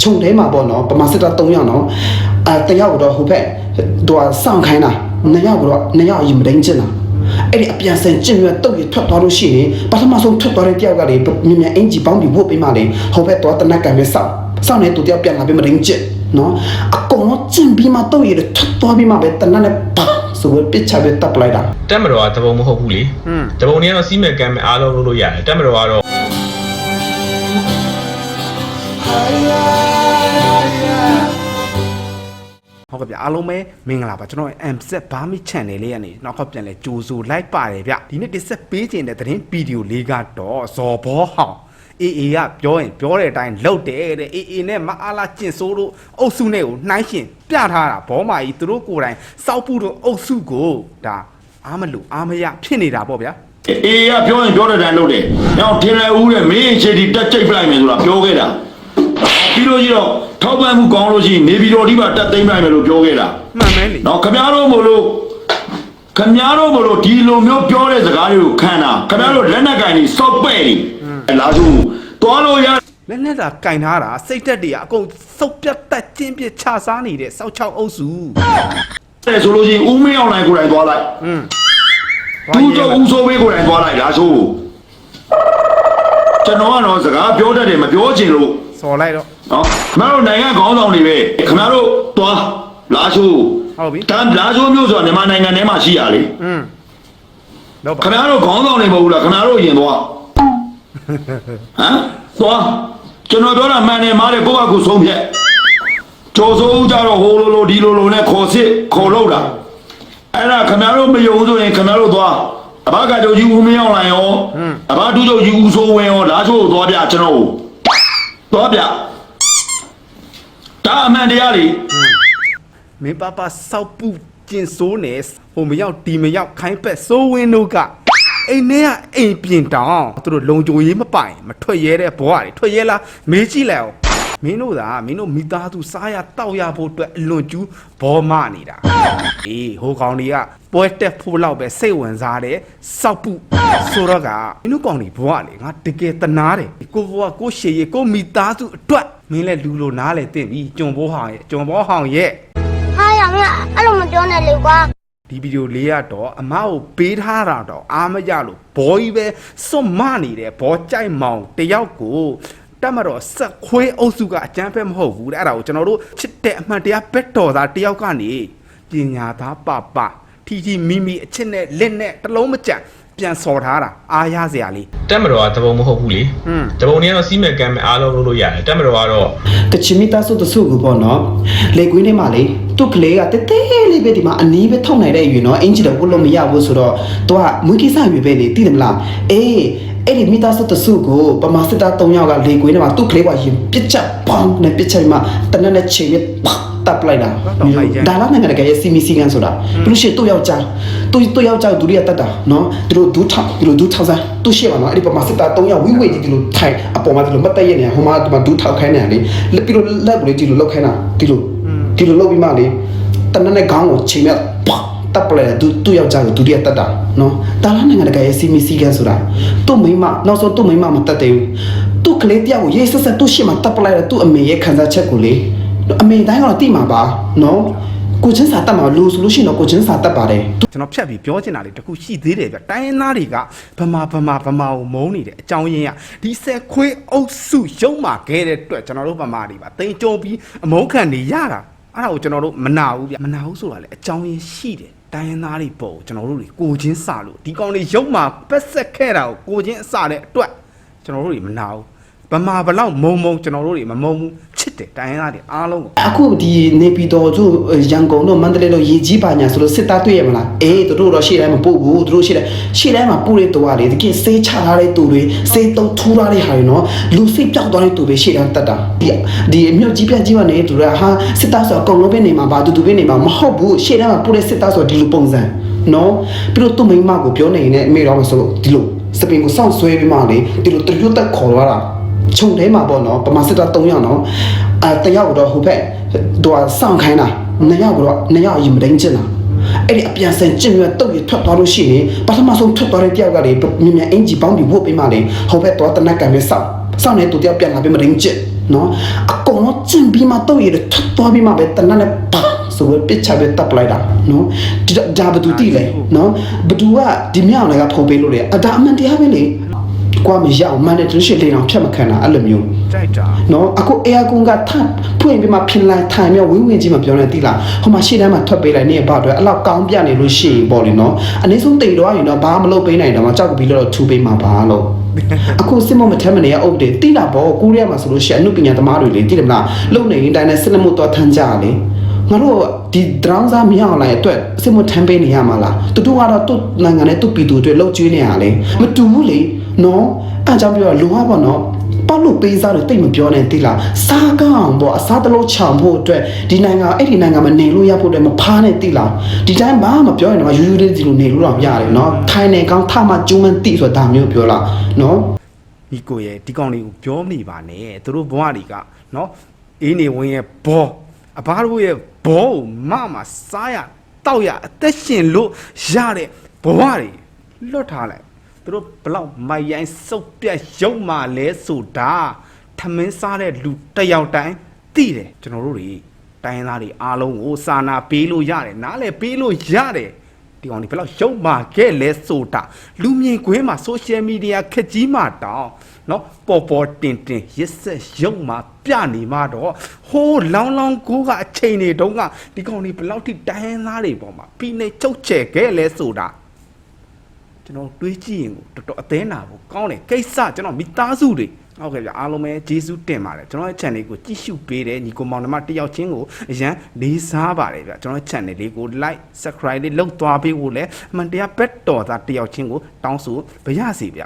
ခြုံထဲမှာပေါ့နော်ပမာစစ်တာ3ယောက်နော်အဲတယောက်ကတော့ဟိုဘက်သူကစောင့်ခိုင်းတာနှစ်ယောက်ကတော့နှစ်ယောက်အရင်မတိုင်းကျင်တာအဲ့ဒီအပြန်ဆန်ကျင်ရွက်တုတ်ရထွက်သွားလို့ရှိရင်ပထမဆုံးထွက်သွားတဲ့တယောက်ကလေမြင်မြန်အင်ဂျီပေါင်းပြီးဝတ်ပေးမှလေဟိုဘက်တော့တနက်ကံပဲစောင့်စောင့်နေသူတယောက်ပြန်လာပြီးမတိုင်းကျင်နော်အကုန်လုံးကျင်ပြီးမှတုတ်ရထွက်သွားပြီးမှပဲတနက်နဲ့ပါဆိုပြီးပစ်ချပဲတပ်ပလိုက်တာတက်မတော်ကတပုံမဟုတ်ဘူးလေอืมတပုံတွေကတော့စီးမဲ့ကမ်းမဲ့အားလုံးလုပ်လို့ရတယ်တက်မတော်ကတော့ ဟုတ်ကဲ့ဗျအားလုံးပဲမင်္ဂလာပါကျွန်တော် MZ Barmy Channel လေးကနေနောက်ခေါက်ပြန်လဲကြိုးဆိုလိုက်ပါတယ်ဗျဒီနေ့တစ်ဆက်ပေးခြင်းတဲ့သတင်းဗီဒီယိုလေးကတော့ဇော်ဘောဟောင်းအေးအေးကပြောရင်ပြောတဲ့အတိုင်းလုပ်တယ်တဲ့အေးအေးနဲ့မအားလာကျင်ဆိုးတို့အုပ်စုနဲ့ကိုနှိုင်းရှင်ပြထားတာဘောမာကြီးသူတို့ကိုယ်တိုင်စောက်ပူတို့အုပ်စုကိုဒါအားမလို့အားမရဖြစ်နေတာပေါ့ဗျာအေးရပြောရင်ပြောတဲ့တိုင်လုပ်တယ်။ညောင်ထင်တယ်ဦးတဲ့မင်းအခြေဒီတက်ကြိတ်ပလိုက်မယ်ဆိုတာပြောခဲ့တာ။ပြီးလို့ကြီးတော့ ထောက်ပံ့မှုကောင်းလို့ရှိရင်နေပြည်တော်ဒီပါတက်သိမ်းပလိုက်မယ်လို့ပြောခဲ့တာမှန်မဲလေ။နော်ခမားတို့မို့လို့ခမားတို့မို့လို့ဒီလိုမျိုးပြောတဲ့စကားတွေကိုခံတာခမားတို့လက်နက်ကင်ကြီးစောက်ပဲ့နေလာစုသွားလို့ရလက်နဲ့သာကင်ထားတာစိတ်သက်တွေကအကုန်စုပ်ပြတ်တက်ချင်းပြချစားနေတဲ့စောက်ချောက်အုပ်စုတယ်ဆိုလို့ရှိရင်ဦးမင်းအောင်နိုင်ကိုယ်တိုင်သွားလိုက်อืม။သူတို့ဦးစိုးဘေးကိုယ်တိုင်သွားလိုက်လာစုကျွန်တော်ကတော့စကားပြောတတ်တယ်မပြောချင်လို့ စော်လိုက်တော့နော်ခင်ဗျားတို့နိုင်ငံခေါင်းဆောင်တွေပဲခင်ဗျားတို့သွားလာရှိုးဟုတ်ပြီဒါလာရှိုးမျိုးဆိုတာမြန်မာနိုင်ငံထဲမှာရှိရလေอืมတော့ပါခင်ဗျားတို့ခေါင်းဆောင်တွေမဟုတ်ဘူးလားခင်ဗျားတို့အရင်သွားဟမ်သွားကျွန်တော်ပြောတာမှန်တယ်မားတယ်ကိုယ့်ဘက်ကိုဆုံးဖြတ်ကြော်စိုးကြတော့ဟိုလိုလိုဒီလိုလိုနဲ့ခေါ်စစ်ခေါ်လို့တာအဲ့ဒါခင်ဗျားတို့မယုံဆိုရင်ခင်ဗျားတို့သွားအဘကတို့ကြီးဦးမင်းအောင်လိုင်ရောအဘဒုချုပ်ကြီးဦးစိုးဝင်းရောလာရှိုးကိုသွားပြကျွန်တော် ကိုသွားပြဒါအမှန်တရားလေမင်းပါပါစောက်ပူကျင်ဆိုးနေဟိုမရောက်ဒီမရောက်ခိုင်းပက်စိုးဝင်းတို့ကအိမ်ထဲကအိမ်ပြင်တောင်သူတို့လုံကြိုရေးမပိုင်မထွက်ရဲတဲ့ဘဝတွေထွက်ရဲလားမေးကြည့်လိုက်အောင် မင်းတို့သာမင်းတို့မိသားစုစားရတောက်ရဖို့အတွက်အလွန်ကျူးဘောမနေတာအေးဟိုကောင်တွေကပွဲတက်ဖို့လောက်ပဲစိတ်ဝင်စားတယ်စောက်ပူဆိုတော့ကမင်းတို့ကောင်တွေဘဝလေငါတကယ်တနာတယ်ကိုဘဝကိုရှေရကိုမိသားစုအတွက်မင်းလည်းလူလိုနားလေတင့်ပြီကြုံဘောဟောင်ရဲ့ကြုံဘောဟောင်ရဲ့ဟာရမင်းအဲ့လိုမပြောနဲ့လေကွာဒီဗီဒီယိုလေးကတော့အမကိုပေးထားတာတော့အားမရလို့ဘောကြီးပဲစွန့်မနေတဲ့ဘောကြိုက်မောင်တယောက်ကို တတ်မတော်ဆက်ခွေးအုပ်စုကအကျန်းဖက်မဟုတ်ဘူးတဲ့အဲ့ဒါကိုကျွန်တော်တို့ချစ်တဲ့အမှန်တရားဘက်တော်သားတယောက်ကနေပညာသားပပထီထီမိမိအချစ်နဲ့လက်နဲ့တစ်လုံးမကြံပြန်စော်ထားတာအားရစရာလေးတက်မတော်ကတပုံမဟုတ်ဘူးလေอืมတပုံတွေကတော့စီးမဲ့ကမ်းမဲ့အားလုံးလုပ်လို့ရတယ်တက်မတော်ကတော့ကချင်မီသားစုတစုကိုပေါ့နော်လေကွင်းထဲမှာလေသူ့ကလေးကတဲတဲလေးပဲဒီမှာအနီးပဲထောက်နိုင်တဲ့အရွယ်နော်အင်ဂျီတော့ဝတ်လို့မရဘူးဆိုတော့သူကမွေးကိစ္စရွယ်ပဲလေသိတယ်မလားအေး အဲ့ဒီမိသားစုတစုကိုပမာစစ်သား၃ယောက်ကလေကွင်းထဲမှာသူ့ကလေးကရင်ပစ်ချက်ပေါင်းနဲ့ပစ်ချက်မှာတနက်နဲ့ချိန်နဲ့ပတ်တပ်လိုက်တာဒါလာနိုင်ငံတကာရဲ့စီမီစီကန်ဆိုတာဘလို့ရှိရင်သူ့ယောက်ျားသူ့သူ့ယောက်ျားဒူရီကတတ်တာနော်သူတို့ဒူးထောက်သူတို့ဒူးထောက်စားသူ့ရှိပါနော်အဲ့ဒီပမာစစ်သား၃ယောက်ဝိဝိကြီးဒီလိုထိုင်အပေါ်မှာဒီလိုမတ်တက်ရနေဟိုမှာဒီမှာဒူးထောက်ခိုင်းနေလေလက်ပြီးတော့လက်ကိုလေဒီလိုလောက်ခိုင်းတာဒီလိုဒီလိုလောက်ပြီးမှလေတနက်နဲ့ခေါင်းကိုချိန်မဲ့ပတ် တပ်ပလဲသူသူ့ယောက်ျားကိုဒူရီကတတ်တာနော်ဒါလာနိုင်ငံတကာရဲ့စီမီစီကန်ဆိုတာသူ့မိမနောက်ဆုံးသူ့မိမမတတ်သေးဘူးသူ့ကလေးတယောက်ကိုရေးဆက်ဆက်သူ့ရှိမှတပ်ပလိုက်တဲ့သူ့အမေရဲ့ခံစားချက်ကိုလေအမေတိုင်းကတော့တိမှာပါနော်ကိုချင်းစာတက်မှာလူဆိုလို့ရှိရင်တော့ကိုချင်းစာတက်ပါတယ်ကျွန်တော်ဖြတ်ပြီးပြောချင်တာလေးတစ်ခုရှိသေးတယ်ဗျတိုင်းရင်းသားတွေကဗမာဗမာဗမာကိုမုန်းနေတဲ့အကြောင်းရင်းကဒီဆက်ခွေးအုပ်စုရုံမာခဲ့တဲ့အတွက်ကျွန်တော်တို့ဗမာတွေပါတိမ်ကြုံပြီးအမုန်းခံနေရတာအဲ့ဒါကိုကျွန်တော်တို့မနာဘူးဗျမနာဘူးဆိုတာလေအကြောင်းရင်းရှိတယ် တိုင်းရင်းသားတွေပေါ့ကျွန်တော်တို့တွေကိုချင်းစလို့ဒီကောင်တွေရုံမာပက်ဆက်ခဲ့တာကိုကိုချင်းအစတဲ့အတွက်ကျွန်တော်တို့တွေမနာဘူးဗမာဘလောက်မုံမုံကျွန်တော်တို့တွေမမုံဘူးချ စ်တယ်တိုင်းရင်းသားတွေအားလုံးကိုအခုဒီနေပြည်တော်တို့ရန်ကုန်တို့မန္တလေးတို့ရေကြီးပါညာဆိုလို့စစ်သားတွေ့ရမလားအေးတို့တော့ရှေ့တိုင်းမပို့ဘူးတို့ရှေ့တိုင်းရှေ့တိုင်းမှာပို့တဲ့တူကလေတကယ်စေးချထားတဲ့တူတွေစေးတုံးထူထားတဲ့ဟာတွေနော်လူစိတ်ပြောက်သွားတဲ့တူတွေရှေ့တိုင်းတက်တာဒီဒီအမြို့ကြီးပြကြီးပါနေတူကဟာစစ်သားဆိုအကုန်လုံးပဲနေမှာပါတူတူပဲနေမှာမဟုတ်ဘူးရှေ့တိုင်းမှာပို့တဲ့စစ်သားဆိုဒီလိုပုံစံနော်ပြီးတော့သူ့မိမကိုပြောနေနေအမေတော်မဆိုလို့ဒီလိုစပင်ကိုစောင့်ဆွဲပြီးမှလေဒီလိုတရွတ်တက်ခေါ်သွားတာ ခြုံထဲမှာပေါ့နော်ပမာစစ်တာ3ယောက်နော်အဲတယောက်ကတော့ဟိုဘက်သူကစောင့်ခိုင်းတာနှစ်ယောက်ကတော့နှစ်ယောက်အရင်မတိုင်းကျင်တာအဲ့ဒီအပြန်ဆန်ကျင်ရွက်တုတ်ရထွက်သွားလို့ရှိရင်ပထမဆုံးထွက်သွားတဲ့တယောက်ကလေမြင်မြန်အင်ဂျီပေါင်းပြီးဝတ်ပေးမှလေဟိုဘက်တော့တနက်ကံပဲစောင့်စောင့်နေသူတယောက်ပြန်လာပြီးမတိုင်းကျင်နော်အကုန်လုံးကျင်ပြီးမှတော့ရထွက်သွားပြီးမှပဲတနက်နဲ့ပါဆိုပဲပစ်ချပဲတပ်ပလိုက်တာနော်ဒီဒါဘသူတိလဲနော်ဘသူကဒီမြောင်လည်းကဖုံပေးလို့လေအဒါအမှန်တရားပဲလေ ကွာမရအောင်မန်တဲ့တရှိလေးအောင်ဖြတ်မခံတာအဲ့လိုမျိုးကြိုက်တာနော်အခုအေယာကွန်ကထပ်ဖွင့်ပြီးမှဖင်လိုက်ထိုင်မြောဝင်းဝင်းကြီးမပြောနဲ့တိလားဟိုမှာရှေ့တန်းမှာထွက်ပေးလိုက်နေဘာအတွက်အဲ့လောက်ကောင်းပြနေလို့ရှိရင်ပေါ့လေနော်အနည်းဆုံးတိတ်တော့ရင်တော့ဘာမှမလုပ်ပေးနိုင်တော့မှကြောက်ကပြီးတော့ထူပေးမှာပါလို့အခုစစ်မမထမ်းမနေရအုပ်တယ်တိလာပေါ့ကိုရီးယားမှာဆိုလို့ရှိရင်အမှုပညာသမားတွေလေတိတယ်မလားလုံနေရင်တိုင်းနဲ့စစ်လက်မှုတော့ထမ်းကြလေငါတို့ဒီဒရောင်းစားမရအောင်လိုက်အတွက်စစ်မထမ်းပေးနေရမှာလားတူတူကတော့သူ့နိုင်ငံနဲ့သူ့ပြည်သူတွေလှုပ်ကျွေးနေရလေမတူဘူးလေ နော်အဲကြောင့်ပြောလုံဟာပေါ့နော်ပေါ့လို့ပေးစားလို့တိတ်မပြောနဲ့တိလားစားကောင်းပေါ့အစားတလို့ချောင်ဖို့အတွက်ဒီနိုင်ငံအဲ့ဒီနိုင်ငံမှာနေလို့ရဖို့အတွက်မဖားနဲ့တိလားဒီတိုင်းဘာမှမပြောရင်တော့ယူယူလေးစီလို့နေလို့တော့ရတယ်နော်ထိုင်နေကောင်းထမကျုံးမန်းတိဆိုတာဒါမျိုးပြောလားနော်မိကိုရဲ့ဒီကောင်လေးကိုပြောမိပါနဲ့သူတို့ဘဝတွေကနော်အေးနေဝင်ရဲ့ဘောအဘားတို့ရဲ့ဘောကိုမမစားရတောက်ရအသက်ရှင်လို့ရတဲ့ဘဝတွေလွတ်ထားလိုက် သူတို့ဘလောက်မိုက်ရိုင်းစုပ်ပြတ်ရုပ်မှလဲဆိုတာထမင်းစားတဲ့လူတစ်ယောက်တိုင်းသိတယ်ကျွန်တော်တို့တွေတိုင်းရင်းသားတွေအားလုံးကိုစာနာပေးလို့ရတယ်နားလဲပေးလို့ရတယ်ဒီကောင်ဒီဘယ်လောက်ရုပ်မာခဲ့လဲဆိုတာလူမြင်ကွင်းမှာ social media ခက်ကြီးမှတောင်းเนาะပေါ်ပေါ်တင်တင်ရစ်ဆက်ရုပ်မာပြနေမှတော့ဟိုးလောင်းလောင်းကိုကအချိန်တွေတုန်းကဒီကောင်ဒီဘယ်လောက်ထိတိုင်းရင်းသားတွေပေါ်မှာပြီးနေချုပ်ချယ်ခဲ့လဲဆိုတာ ကျွန်တော်တွေးကြည့်ရင်ကိုတော်တော်အသေးနာဖို့ကောင်းတယ်ကိစ္စကျွန်တော်မိသားစုတွေဟုတ်ကဲ့ဗျအားလုံးပဲဂျေစုတင်ပါတယ်ကျွန်တော်ရဲ့ channel ကိုကြည့်ရှုပေးတယ်ညီကိုမောင်နှမတစ်ယောက်ချင်းကိုအရန်လေးစားပါတယ်ဗျကျွန်တော်ရဲ့ channel လေးကို like subscribe လေးလုပ်သွားပေးဖို့လဲအမှန်တရားဘက်တော်သားတစ်ယောက်ချင်းကိုတောင်းဆိုပါရစေဗျ